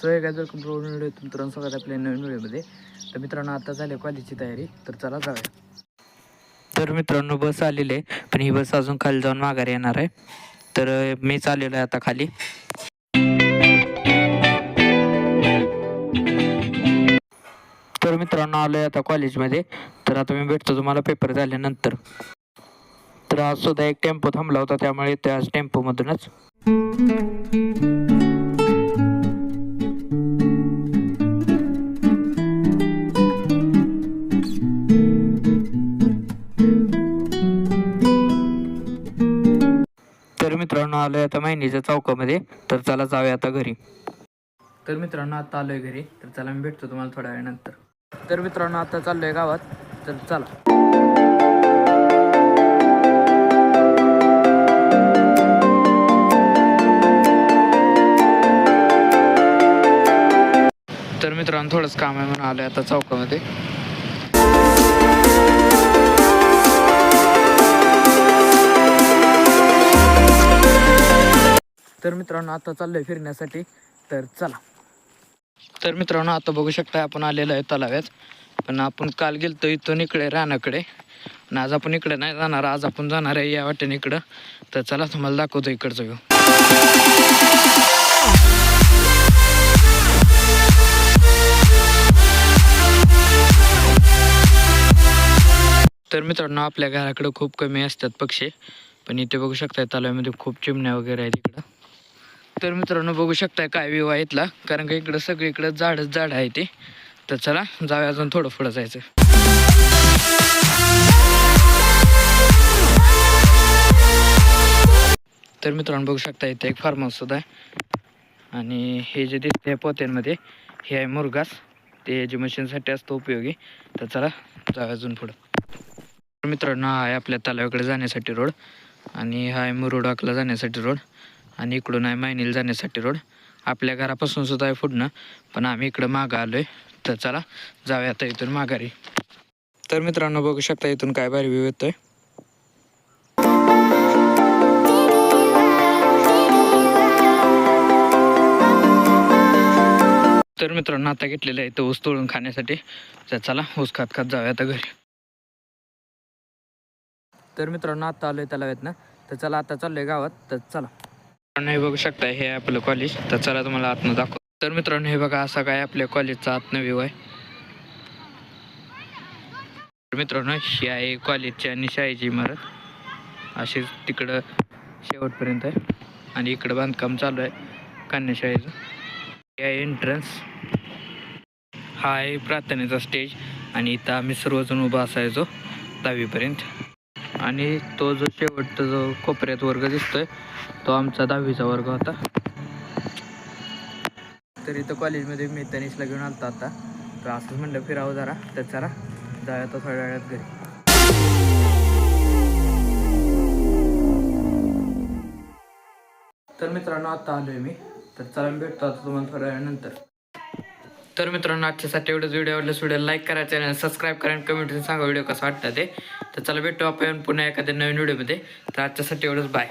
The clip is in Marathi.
सो हे काय जर व्हिडिओ मित्रांनो स्वागत आपल्या नवीन व्हिडिओमध्ये तर मित्रांनो आता झाली कॉलेजची तयारी. तर चला जाऊया. तर मित्रांनो बस आलेली आहे. पण ही बस अजून खाली जाऊन माघारी येणार आहे. तर मी चाललेलो आहे आता खाली. तर मित्रांनो आलो आहे आता कॉलेजमध्ये तर आता मी भेटतो तुम्हाला पेपर झाल्यानंतर. तर आज सुद्धा एक टेम्पो थांबला होता त्यामुळे त्या टेम्पोमधूनच तर मित्रांनो आलोय आता महिन्याच्या चौकामध्ये. तर चला जाऊया आता घरी. तर मित्रांनो आता आलोय घरी. तर चला मी भेटतो तुम्हाला थोड्या वेळानंतर. तर मित्रांनो आता चाललोय गावात. तर चला. तर मित्रांनो थोडंच काम आहे म्हणून आलोय आता चौकामध्ये. तर मित्रांनो आता चाललोय फिरण्यासाठी. तर चला. तर मित्रांनो आता बघू शकता आपण आलेलो आहे तलाव्यात पण आपण काल गेलतो इथून इकडे रानाकडे. आणि आज आपण इकडे नाही जाणार आज आपण जाणार आहे या वाटेने इकडं. तर चला तुम्हाला दाखवतो इकडचं व्यू तर मित्रांनो आपल्या घराकडं खूप कमी असतात पक्षी. पण इथे बघू शकताय तलाव्यामध्ये खूप चिमण्या वगैरे आहेत इकडं. तर मित्रांनो बघू शकताय काय व्ह्यू आहे इथला. कारण का इकडं सगळीकडं झाडच झाड आहे ते. तर चला जाऊया अजून थोडं पुढं जायचं. तर मित्रांनो बघू शकता इथे एक फार्म हाऊस सुद्धा आहे. आणि हे जे दिसते पोत्यांमध्ये हे आहे मुरगास ते जे मशीनसाठी असतं उपयोगी. तर चला जाऊया अजून पुढं. तर मित्रांनो हा आहे आपल्या तलावाकडे जाण्यासाठी रोड आणि हा आहे मुरुडाकला जाण्यासाठी रोड आणि इकडून आहे मायनीला जाण्यासाठी रोड. आपल्या घरापासून सुद्धा आहे पुढनं पण आम्ही इकडं मागं आलो आहे तर चला जाऊया आता इथून माघारी. तर मित्रांनो बघू शकता इथून काय भारी व्यू येतोय. तर मित्रांनो आता घेतलेलं आहे तर ऊस तोळून खाण्यासाठी. तर चला ऊस खात खात जाऊया आता घरी. तर मित्रांनो आता आलोय तलाव्यात ना तर चला आता चाललोय गावात. तर चला. मित्रांनो हे बघू शकता हे आपलं कॉलेज तर चला तुम्हाला आतनं दाखव. तर मित्रांनो हे बघा असा काय आपल्या कॉलेजचा आतनं व्ह्यू आहे. तर मित्रांनो ही आहे कॉलेजची आणि शाळेची इमारत. अशीच तिकडं शेवटपर्यंत आहे. आणि इकडं बांधकाम चालू आहे कन्याशाळेचं हे आहे एंट्रन्स हा आहे प्रार्थनेचा स्टेज आणि इथं आम्ही सर्वजण उभा असायचो दहावीपर्यंत. आणि तो जो शेवटचा जो कोपऱ्यात वर्ग दिसतोय तो आमचा दहावीचा वर्ग होता. तर इथं कॉलेजमध्ये मी तनिषला घेऊन आलतो आता. तर असंच म्हणलं फिरावं जरा तर चला जाऊया तो थोड्या वेळात घरी. तर मित्रांनो आता आलोय मी. तर चला मी भेटतो आता तुम्हाला थोड्या वेळानंतर. तर मित्रांनो आजच्यासाठी एवढंच व्हिडिओ आवडल्यास व्हिडिओ लाईक करा चॅनल सबस्क्राईब करा आणि कमेंटून सांगा व्हिडिओ कसा वाटतं ते. तर चला भेटू आपण पुन्हा एखाद्या नवीन व्हिडिओमध्ये तर आजच्यासाठी एवढंच. बाय